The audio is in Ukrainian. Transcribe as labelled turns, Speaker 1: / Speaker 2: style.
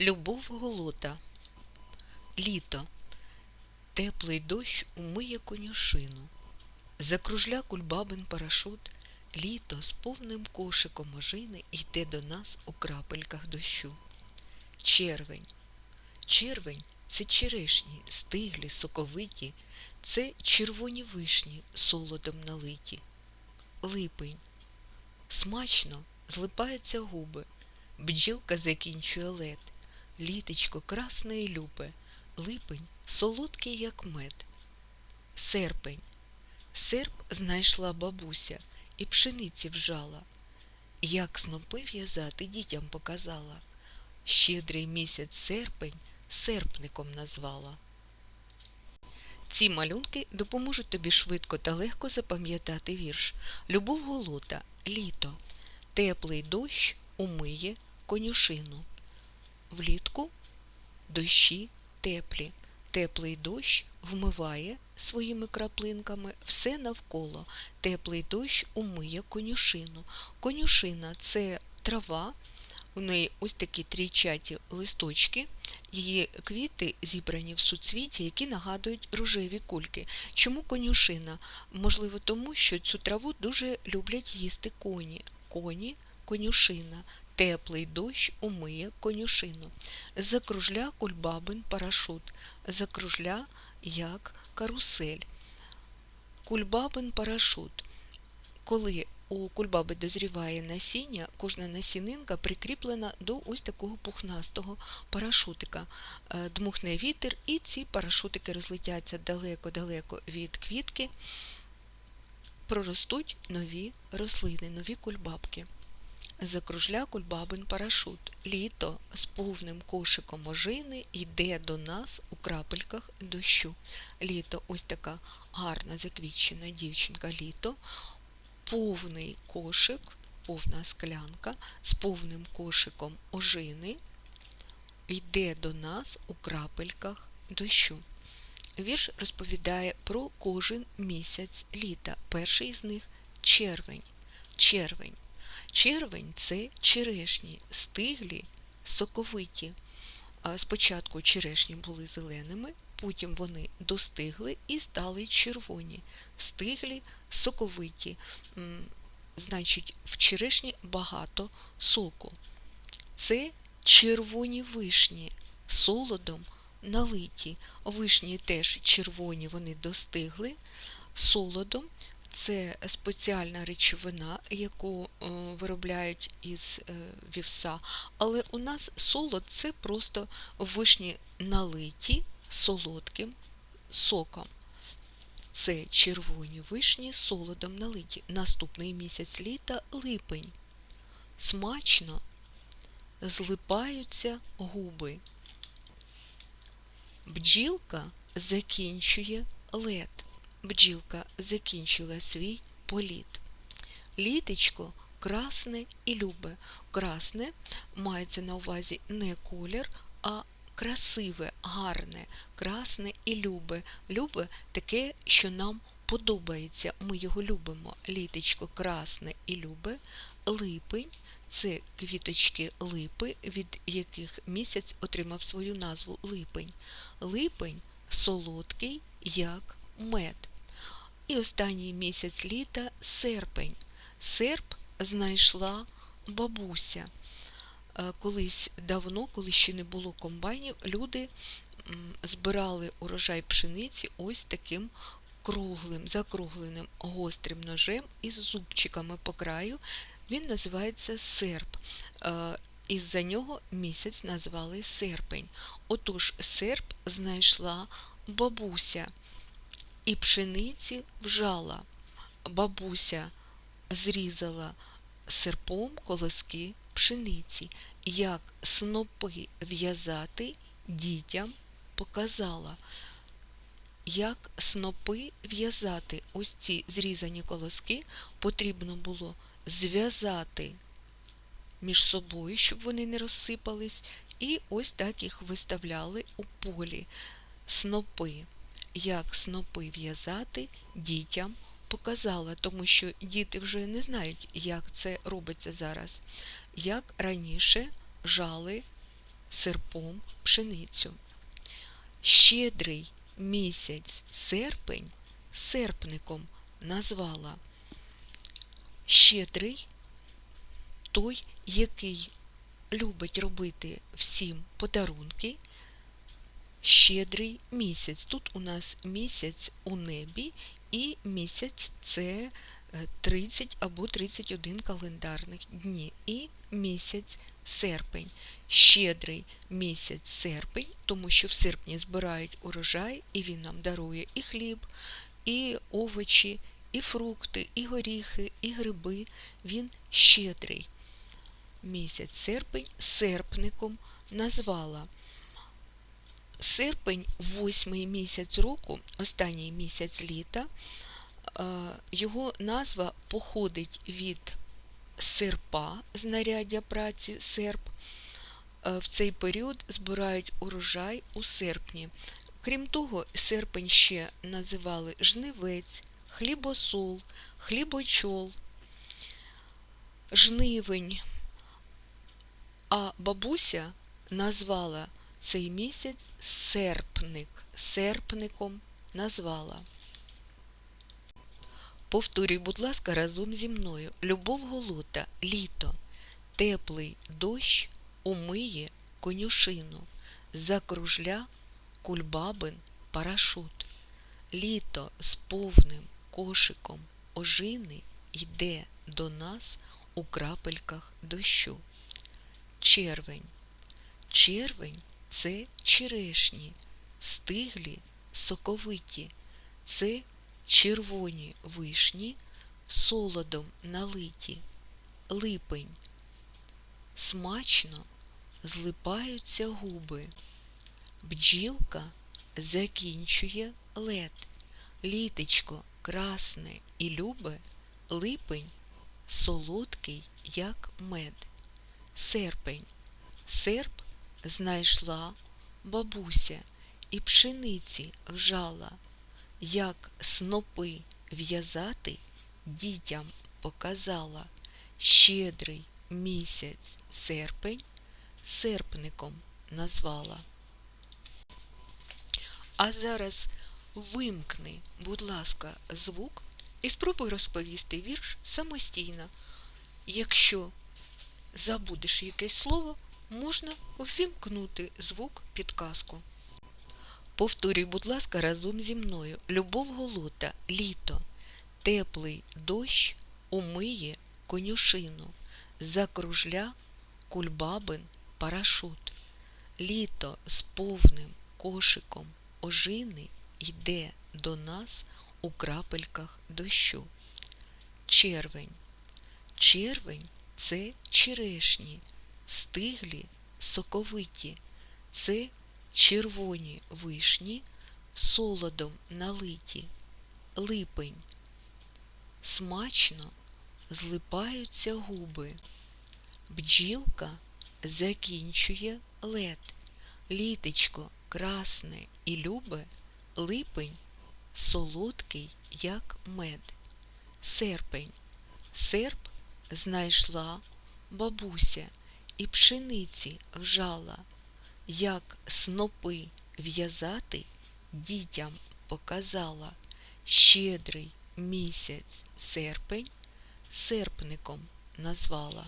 Speaker 1: Любов голота. Літо. Теплий дощ умиє конюшину. Закружля кульбабин парашут. Літо з повним кошиком ожини йде до нас у крапельках дощу. Червень. Червень це черешні, стиглі, соковиті, це червоні вишні, солодом налиті. Липень. Смачно злипаються губи. Бджілка закінчує лед, літечко красне і любе, липень солодкий, як мед. Серпень. Серп знайшла бабуся і пшениці вжала. Як снопи в'язати дітям показала. Щедрий місяць серпень серпником назвала. Ці малюнки допоможуть тобі швидко та легко запам'ятати вірш. Любов голота, літо, теплий дощ умиє конюшину. Влітку дощі теплі. Теплий дощ вмиває своїми краплинками все навколо. Теплий дощ умиє конюшину. Конюшина це трава, у неї ось такі трійчаті листочки. Її квіти зібрані в суцвіті, які нагадують рожеві кульки. Чому конюшина? Можливо, тому що цю траву дуже люблять їсти коні. Коні конюшина. Теплий дощ умиє конюшину. Закружля кульбабин парашут. Закружля як карусель. Кульбабин парашут. Коли у кульбаби дозріває насіння, кожна насінинка прикріплена до ось такого пухнастого парашутика. Е, дмухне вітер, і ці парашутики розлетяться далеко-далеко від квітки, проростуть нові рослини, нові кульбабки. Закружля кульбабин парашут. Літо з повним кошиком ожини йде до нас у крапельках дощу. Літо ось така гарна заквітчена дівчинка літо повний кошик, повна склянка з повним кошиком ожини йде до нас у крапельках дощу. Вірш розповідає про кожен місяць літа. Перший з них червень. Червень. Червень це черешні, стиглі, соковиті. Спочатку черешні були зеленими, потім вони достигли і стали червоні, стиглі, соковиті. Значить, в черешні багато соку. Це червоні вишні, солодом налиті. Вишні теж червоні, вони достигли, солодом. Це спеціальна речовина, яку е, виробляють із е, вівса. Але у нас солод це просто вишні налиті солодким соком. Це червоні вишні солодом налиті. Наступний місяць літа липень. Смачно злипаються губи. Бджілка закінчує лед. Бджілка закінчила свій політ. Літечко красне і любе. Красне мається на увазі не колір, а красиве, гарне, красне і любе. Любе таке, що нам подобається. Ми його любимо. Літечко красне і любе, липень. Це квіточки липи, від яких місяць отримав свою назву липень. Липень солодкий, як мед. І останній місяць літа серпень. Серп знайшла бабуся. Е, колись давно, коли ще не було комбайнів, люди збирали урожай пшениці ось таким круглим, закругленим гострим ножем із зубчиками по краю. Він називається серп. Е, із-за нього місяць назвали серпень. Отож, серп знайшла бабуся і пшениці вжала. Бабуся зрізала серпом колоски пшениці, як снопи в'язати дітям показала. Як снопи в'язати ось ці зрізані колоски потрібно було зв'язати між собою, щоб вони не розсипались, і ось так їх виставляли у полі снопи як снопи в'язати дітям показала, тому що діти вже не знають, як це робиться зараз, як раніше жали серпом пшеницю. Щедрий місяць серпень серпником назвала. Щедрий той, який любить робити всім подарунки. Щедрий місяць. Тут у нас місяць у небі, і місяць це 30 е, або 31 календарних дні. І місяць серпень. Щедрий місяць серпень, тому що в серпні збирають урожай, і він нам дарує і хліб, і овочі, і фрукти, і горіхи, і гриби. Він щедрий. Місяць серпень серпником назвала. Серпень, восьмий місяць року, останній місяць літа, е, його назва походить від серпа, знаряддя праці серп. Е, в цей період збирають урожай у серпні. Крім того, серпень ще називали жнивець, хлібосол, хлібочол, жнивень. А бабуся назвала цей місяць серпник, серпником назвала. Повторюй, будь ласка, разом зі мною. Любов голота, літо, теплий дощ умиє конюшину, закружля кульбабин парашут. Літо з повним кошиком ожини йде до нас у крапельках дощу. Червень. Червень це черешні, стиглі, соковиті, це червоні вишні, солодом налиті, липень. Смачно злипаються губи. Бджілка закінчує лед, літечко красне і любе, липень солодкий, як мед. Серпень. Серп знайшла бабуся і пшениці вжала, як снопи в'язати дітям показала щедрий місяць серпень серпником назвала. А зараз вимкни, будь ласка, звук і спробуй розповісти вірш самостійно. Якщо забудеш якесь слово, можна увімкнути звук підказку. Повторюй, будь ласка, разом зі мною. Любов голота, літо, теплий дощ умиє конюшину, закружля кульбабин парашут. Літо з повним кошиком ожини йде до нас у крапельках дощу. Червень. Червень це черешні, стиглі, соковиті, це червоні вишні, солодом налиті, липень. Смачно злипаються губи. Бджілка закінчує лед, літечко красне і любе, липень солодкий, як мед. Серпень. Серп знайшла бабуся і пшениці вжала, як снопи в'язати дітям показала щедрий місяць серпень серпником назвала.